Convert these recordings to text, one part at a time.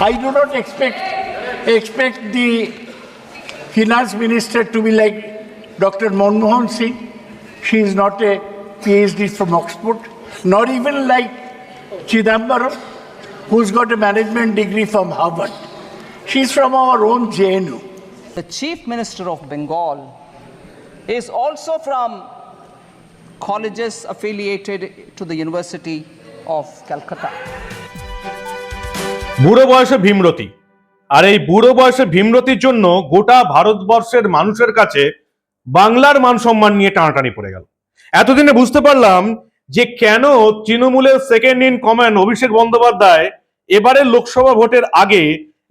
I do not expect expect the finance minister to be like Dr. Manmohan Singh. She is not a PhD from Oxford, not even like Chidambaram, who's got a management degree from Harvard. She's from our own JNU. The Chief Minister of Bengal is also from colleges affiliated to the University of Calcutta. বুড়ো বয়সে ভীমরতি। আর এই বুড়ো বয়সে ভীমরতির জন্য গোটা ভারতবর্ষের মানুষের কাছে বাংলার মান সম্মান নিয়ে টানাটানি পড়ে গেল। এতদিনে বুঝতে পারলাম যে কেন তৃণমূলের second in command Abhishek Bandyopadhyay এবারের লোকসভা ভোটের আগে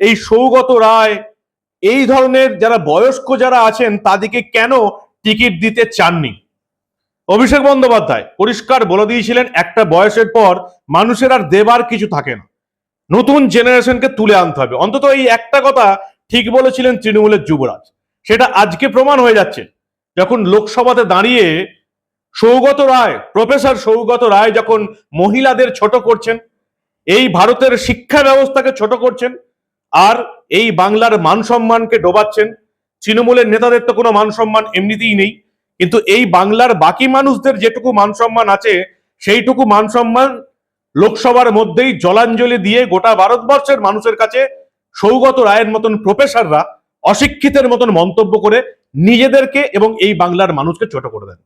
এই সৌগত রায়, এই ধরনের যারা বয়স্ক যারা আছেন তাদেরকে কেন টিকিট দিতে চাননি? অভিষেক বন্দ্যোপাধ্যায়, পরিষ্কার বলে দিয়েছিলেন একটা বয়সের পর মানুষের আর দেবার কিছু থাকে না। নতুন জেনারেশনকে তুলে আনতে হবে। অন্তত এই একটা কথা ঠিক বলেছিলেন তৃণমূলের যুবরাজ। সেটা আজকে প্রমাণ হয়ে যাচ্ছে। যখন লোকসভাতে দাঁড়িয়ে সৌগত রায়, প্রফেসর সৌগত রায় যখন মহিলাদের ছোট করছেন, এই ভারতের শিক্ষা ব্যবস্থাকে ছোট করছেন, আর এই বাংলার মান সম্মানকে ডোবাচ্ছেন, তৃণমূলের নেতাদের তো কোনো মান সম্মান এমনিতেই নেই। কিন্তু এই বাংলার বাকি মানুষদের যেটুকু মান সম্মান আছে, সেইটুকু মান সম্মান লোকসভার মধ্যেই জলাঞ্জলি দিয়ে গোটা ভারতবর্ষের মানুষের কাছে সৌগত রায়ের মতন প্রফেসররা অশিক্ষিতের মতন মন্তব্য করে নিজেদেরকে এবং এই বাংলার মানুষকে ছোট করে দেন।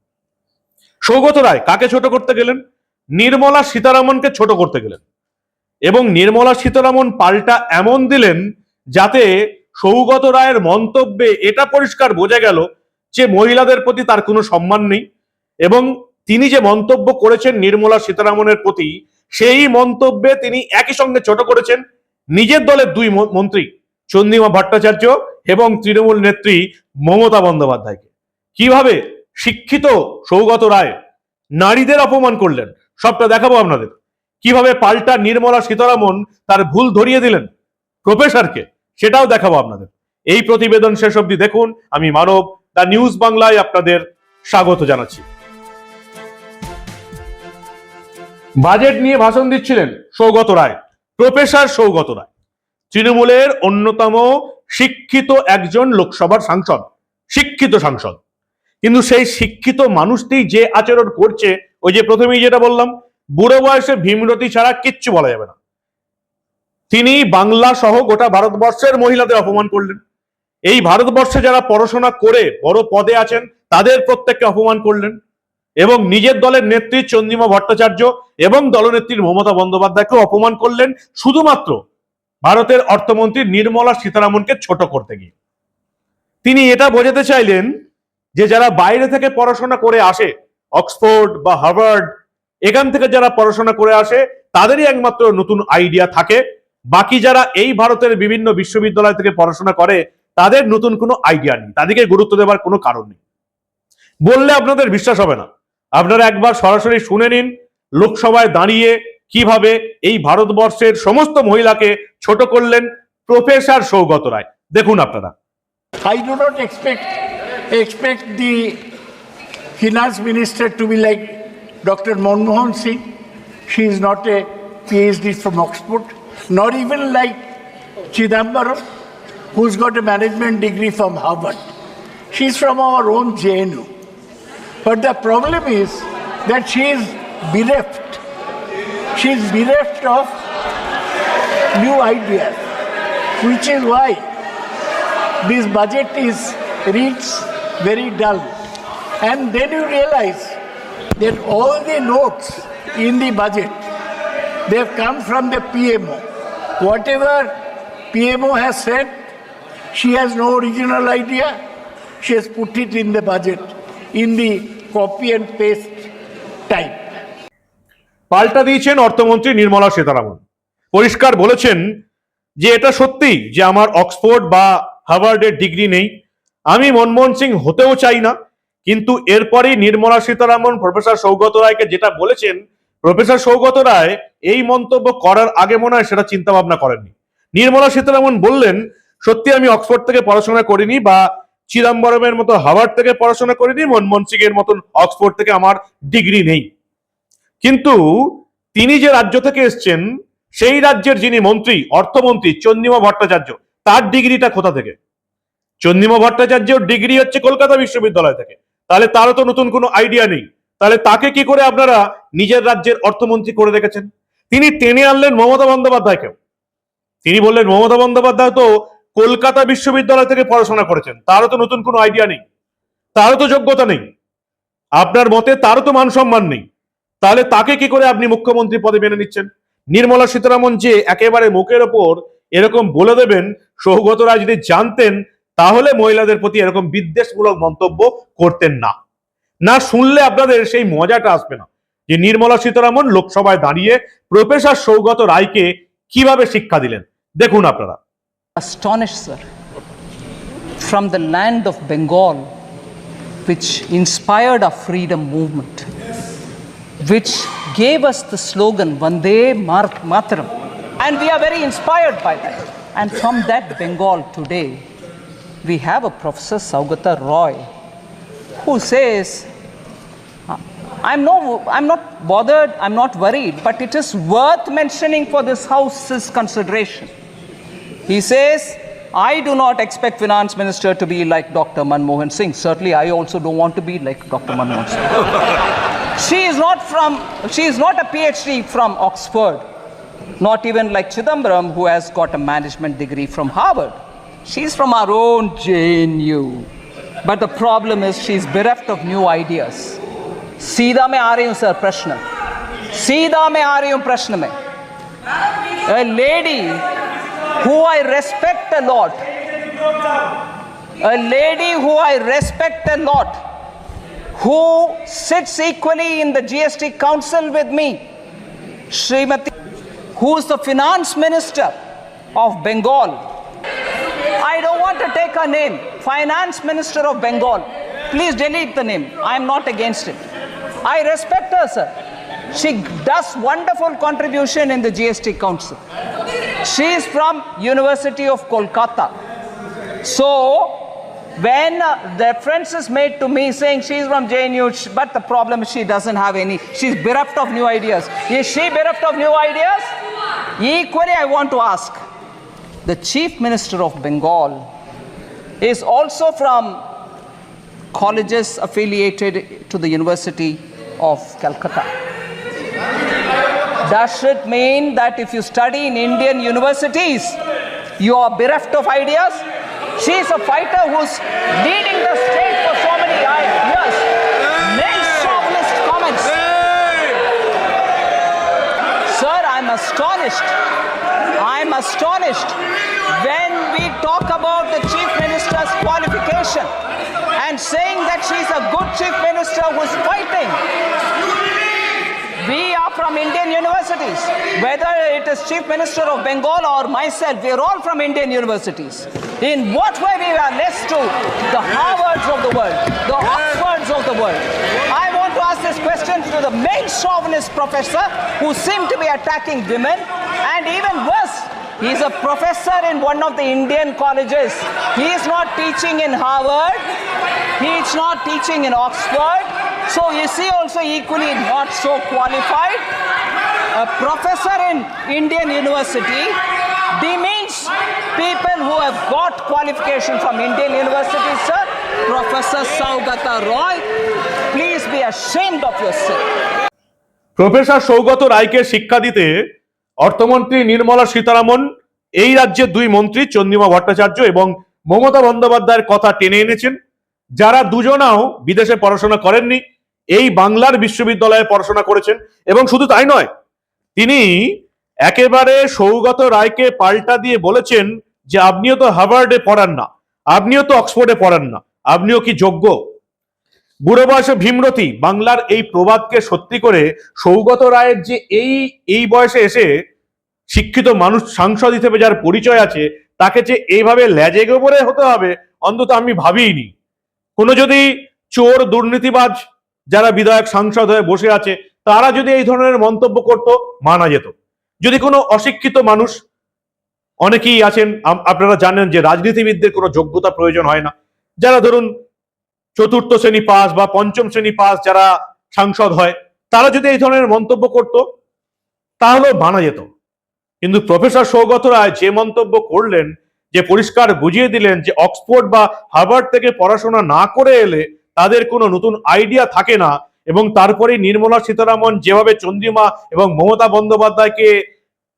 সৌগত রায় কাকে ছোট করতে গেলেন? নির্মলা সীতারামনকে ছোট করতে গেলেন। এবং নির্মলা সীতারামন পাল্টা এমন দিলেন যাতে সৌগত রায়ের মন্তব্যে এটা পরিষ্কার বোঝা গেল যে মহিলাদের প্রতি তার কোনো সম্মান নেই এবং তিনি যে মন্তব্য করেছেন নির্মলা সীতারামনের প্রতি সেই মন্তব্যে তিনি একই সঙ্গে ছোট করেছেন। নিজের দলের দুই মন্ত্রী চন্দ্রিমা ভট্টাচার্য এবং তৃণমূল নেত্রী মমতা বন্দ্যোপাধ্যায়কে। কীভাবে শিক্ষিত সৌগত রায় নারীদের অপমান করলেন, সবটা দেখাবো আপনাদের। কীভাবে পাল্টা নির্মলা সীতারামন তার ভুল ধরিয়ে দিলেন প্রফেসরকে, সেটাও দেখাবো আপনাদের। এই প্রতিবেদন শেষ অবধি দেখুন, আমি মানব, দ্য নিউজ বাংলায় আপনাদের স্বাগত জানাচ্ছি। বাজেট নিয়ে ভাষণ দিচ্ছিলেন সৌগত রায়, প্রফেসর সৌগত রায়। তৃণমূলের অন্যতম শিক্ষিত একজন লোকসভার সাংসদ, শিক্ষিত সাংসদ। কিন্তু সেই শিক্ষিত মানুষটি যে আচরণ করছে, ওই যে প্রথমেই যেটা বললাম, বুড়ো বয়সে ভীমরতি ছাড়া কিচ্ছু বলা যাবে না। তিনি বাংলা সহ গোটা ভারতবর্ষের মহিলাদের অপমান করলেন। এই ভারতবর্ষে যারা পড়াশোনা করে বড় পদে আছেন, তাদের প্রত্যেককে অপমান করলেন। এবং নিজের দলের নেত্রী চন্দ্রিমা ভট্টাচার্য এবং দলনেত্রী মমতা বন্দ্যোপাধ্যায়কে অপমান করলেন শুধুমাত্র ভারতের অর্থমন্ত্রী নির্মলা সীতারামনকে ছোট করতে গিয়ে। তিনি এটা বোঝাতে চাইলেন যে যারা বাইরে থেকে পড়াশোনা করে আসে, অক্সফোর্ড বা হার্ভার্ড, এখান থেকে যারা পড়াশোনা করে আসে, তাদেরই একমাত্র নতুন আইডিয়া থাকে। বাকি যারা এই ভারতের বিভিন্ন বিশ্ববিদ্যালয় থেকে পড়াশোনা করে, তাদের নতুন কোনো আইডিয়া নেই। তাদেরকে গুরুত্ব দেওয়ার কোনো কারণ নেই। বললে আপনাদের বিশ্বাস হবে না। আপনারা একবার সরাসরি শুনে নিন লোকসভায় দাঁড়িয়ে কীভাবে এই ভারতবর্ষের সমস্ত মহিলাকে ছোট করলেন প্রফেসর সৌগত রায়। দেখুন আপনারা। I do not expect expect the finance minister to be like doctor Manmohan Singh she is not a PhD from Oxford not even like Chidambaram who's got a management degree from Harvard she is from our own JNU But the problem is that she is bereft. She is bereft of new ideas, which is why this budget is reads very dull. And then you realize that all the notes in the budget they have come from the PMO. Whatever PMO has said, she has no original idea. She has put it in the budget in the copy and paste type. পাল্টা দিয়েছেন অর্থমন্ত্রী নির্মলা সীতারামন। পরিষ্কার বলেছেন যে এটা সত্যি যে আমার অক্সফোর্ড বা হার্ভার্ডের ডিগ্রি নেই। আমি মনমোহন সিং হতেও চাই না, কিন্তু এরপরেই নির্মলা সীতারামন প্রফেসর সৌগত রায়কে যেটা বলেছেন, প্রফেসর সৌগত রায় এই মন্তব্য করার আগে মনে হয় সেটা চিন্তা ভাবনা করেননি। নির্মলা সীতারামন বললেন, সত্যি আমি অক্সফোর্ড থেকে পড়াশোনা করিনি বা চিদম্বরমের মতো হাওয়ার্ড থেকে পড়াশোনা করিনি, মনমোহন সিং এর মতন অক্সফোর্ড থেকে আমার ডিগ্রি নেই। কিন্তু তিনি যে রাজ্য থেকে এসছেন, সেই রাজ্যের যিনি মন্ত্রী, অর্থমন্ত্রী চন্দ্রিমা ভট্টাচার্য, তার ডিগ্রিটা কোথা থেকে? চন্দ্রিমা ভট্টাচার্যর ডিগ্রি হচ্ছে কলকাতা বিশ্ববিদ্যালয় থেকে। তাহলে তারও তো নতুন কোনো আইডিয়া নেই। তাহলে তাকে কি করে আপনারা নিজের রাজ্যের অর্থমন্ত্রী করে রেখেছেন? তিনি টেনে আনলেন মমতা বন্দ্যোপাধ্যায়কেও। তিনি বললেন, মমতা বন্দ্যোপাধ্যায় তো কলকাতা বিশ্ববিদ্যালয় থেকে পড়াশোনা করেছেন। তারও তো নতুন কোনো আইডিয়া নেই। তারও তো যোগ্যতা নেই। আপনার মতে তারও তো মান সম্মান নেই। তাহলে তাকে কি করে আপনি মুখ্যমন্ত্রী পদে মেনে নিচ্ছেন? নির্মলা সীতারামন যে একেবারে মুখের ওপর এরকম বলে দেবেন, সৌগত রায় যদি জানতেন, তাহলে মহিলাদের প্রতি এরকম বিদ্বেষমূলক মন্তব্য করতেন না। না শুনলে আপনাদের সেই মজাটা আসবে না যে নির্মলা সীতারামন লোকসভায় দাঁড়িয়ে প্রফেসর সৌগত রায়কে কীভাবে শিক্ষা দিলেন। দেখুন আপনারা। Astonished, sir, from the land of Bengal, which inspired our freedom movement, which gave us the slogan Vande Mataram. And we are very inspired by that. And from that Bengal today, we have a Professor Saugata Roy who says, I'm, no, I'm not bothered, I'm not worried, but it is worth mentioning for this House's consideration. He says, I do not expect finance minister to be like Dr. Manmohan Singh. Certainly, I also don't want to be like Dr. Manmohan Singh. she is not from, she is not a PhD from Oxford, not even like Chidambaram, who has got a management degree from Harvard. She's from our own JNU. But the problem is she's bereft of new ideas. सीधा मैं आ रही हूं sir प्रश्न सीधा मैं आ रही हूं प्रश्न में a lady who I respect a lot, a lady who I respect a lot, who sits equally in the GST council with me, Srimati, who is the finance minister of Bengal. I don't want to take her name, finance minister of Bengal. Please delete the name. I am not against it. I respect her, sir. She does wonderful contribution in the GST council. She is from University of Kolkata. So, when uh, the reference is made to me saying she is from JNU, but the problem is she doesn't have any, she's bereft of new ideas. Is she bereft of new ideas? Equally, I want to ask the Chief Minister of Bengal is also from colleges affiliated to the University of Calcutta. Does it mean that if you study in Indian universities, you are bereft of ideas? She is a fighter who's leading the state for so many years. Make chauvinist comments. Sir, I'm astonished. I'm astonished when we talk about the chief minister's qualification and saying that she's a good chief minister who's fighting. We are from Indian universities. Whether it is Chief Minister of Bengal or myself, we are all from Indian universities. In what way we are less to the Harvards of the world, the Oxfords of the world? I want to ask this question to the main chauvinist professor who seem to be attacking women, and even worse, he is a professor in one of the Indian colleges. He is not teaching in Harvard. He is not teaching in Oxford. So you see also equally not so qualified. A professor in Indian university demeans people who have got qualification from Indian universities, sir. Professor Saugata Roy, please be ashamed of yourself. Professor Saugata রায়কে শিক্ষা দিতে অর্থমন্ত্রী নির্মলা সীতারামন এই রাজ্যের দুই মন্ত্রী চন্দ্রিমা ভট্টাচার্য এবং মমতা বন্দ্যোপাধ্যায়ের কথা টেনে এনেছেন যারা দুজনাও বিদেশে পড়াশোনা করেননি এই বাংলার বিশ্ববিদ্যালয়ে পড়াশোনা করেছেন এবং শুধু তাই নয় তিনি একেবারে সৌগত রায়কে পাল্টা দিয়ে বলেছেন যে আপনিও তো হার্ভার্ডে পড়ান না, আপনিও তো অক্সফোর্ডে পড়ান না, আপনিও কি যোগ্য? বুড়ো বয়সে ভীমরতি, বাংলার এই প্রবাদকে সত্যি করে সৌগত রায়ের যে এই এই বয়সে এসে শিক্ষিত মানুষ, সাংসদ হিসেবে যার পরিচয় আছে, তাকে যে এইভাবে ল্যাজে গোবরে হতে হবে, অন্তত আমি ভাবিনি কোনো যদি চোর, দুর্নীতিবাজ যারা বিধায়ক, সাংসদ হয়ে বসে আছে তারা যদি এই ধরনের মন্তব্য করত, মানা যেত। যদি কোনো অশিক্ষিত মানুষ, অনেকেই আছেন আপনারা জানেন যে রাজনীতিবিদদের কোনো যোগ্যতা প্রয়োজন হয় না। যারা ধরুন চতুর্থ শ্রেণি পাস বা পঞ্চম শ্রেণি পাস যারা সাংসদ হয়, তারা যদি এই ধরনের মন্তব্য করত, তাহলেও মানা যেত। কিন্তু প্রফেসর সৌগত রায় যে মন্তব্য করলেন, যে পরিষ্কার বুঝিয়ে দিলেন যে অক্সফোর্ড বা হার্ভার্ড থেকে পড়াশোনা না করে এলে তাদের কোনো নতুন আইডিয়া থাকে না এবং তারপরে নির্মলা সীতারামন যেভাবে চন্দ্রিমা এবং মমতা বন্দ্যোপাধ্যায়কে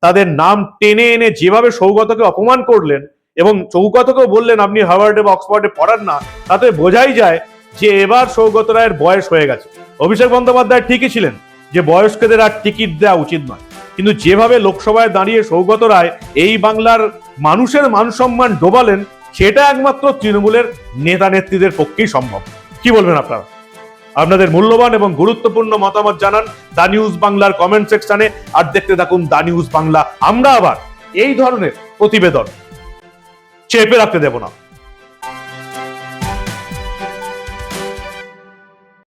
তাদের নাম টেনে এনে যেভাবে সৌগতকে অপমান করলেন এবং সৌগতকেও বললেন, আপনি হার্ভার্ডে বা অক্সফোর্ডে পড়ান না। তাতে বোঝাই যায় যে এবার সৌগত রায়ের বয়স হয়ে গেছে। অভিষেক বন্দ্যোপাধ্যায় ঠিকই ছিলেন যে বয়স্কদের আর টিকিট দেওয়া উচিত নয়। কিন্তু যেভাবে লোকসভায় দাঁড়িয়ে সৌগত রায় এই বাংলার মানুষের মানসম্মান ডোবালেন, সেটা একমাত্র তৃণমূলের নেতা নেত্রীদের পক্ষেই সম্ভব। কি বলবেন আপনারা? আপনাদের মূল্যবান এবং গুরুত্বপূর্ণ মতামত জানান দা নিউজ বাংলার কমেন্ট সেকশনে, আর দেখতে থাকুন দা নিউজ বাংলা। আমরা আবার এই ধরনের প্রতিবেদন চেপে রাখতে দেব না।